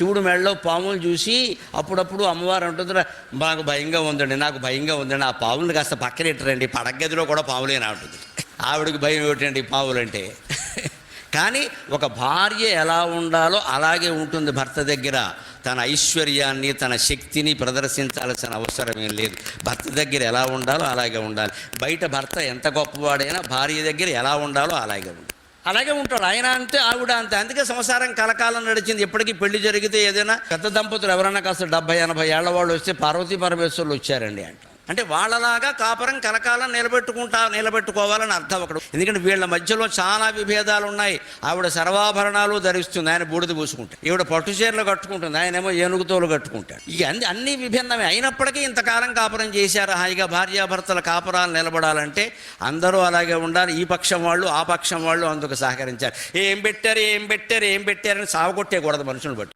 శివుడు మెడలో పాములు చూసి అప్పుడప్పుడు అమ్మవారు అంటుందిరా నాకు భయంగా ఉందండి నాకు భయంగా ఉందండి ఆ పావులను కాస్త పక్కనెట్టరండి పడగదిలో కూడా పావులేనా ఉంటుంది ఆవిడకి భయం ఏమిటండి పావులంటే కానీ ఒక భార్య ఎలా ఉండాలో అలాగే ఉంటుంది భర్త దగ్గర. తన ఐశ్వర్యాన్ని తన శక్తిని ప్రదర్శించాల్సిన అవసరం ఏం లేదు. భర్త దగ్గర ఎలా ఉండాలో అలాగే ఉండాలి. బయట భర్త ఎంత గొప్పవాడైనా భార్య దగ్గర ఎలా ఉండాలో అలాగే ఉండాలి. అలాగే ఉంటాడు. ఆయన అంతే ఆవిడ అంతే. అందుకే సంసారం కలకాలం నడిచింది. ఎప్పటికీ పెళ్ళి జరిగితే ఏదైనా పెద్ద దంపతులు ఎవరైనా కాస్త డెబ్బై ఎనభై ఏళ్ళ వాళ్ళు వస్తే పార్వతీ పరమేశ్వరులు వచ్చారండి అంట. అంటే వాళ్ళలాగా కాపురం కలకాలం నిలబెట్టుకుంటా నిలబెట్టుకోవాలని అర్థం ఒకడు. ఎందుకంటే వీళ్ళ మధ్యలో చాలా విభేదాలు ఉన్నాయి. ఆవిడ సర్వాభరణాలు ధరిస్తుంది. ఆయన బూడిద పూసుకుంటాడు. ఈవిడ పట్టు చీరలు కట్టుకుంటుంది. ఆయనేమో ఏనుగుతోలు కట్టుకుంటాడు. ఇక అన్ని అన్ని విభిన్నమే. అయినప్పటికీ ఇంతకాలం కాపురం చేశారు. హాయిగా భార్యాభర్తల కాపురాలు నిలబడాలంటే అందరూ అలాగే ఉండాలి. ఈ పక్షం వాళ్ళు ఆ పక్షం వాళ్ళు అందుకు సహకరించారు ఏం పెట్టారు ఏం పెట్టారు ఏం పెట్టారని సాగొట్టేయకూడదు మనుషులు బట్టి.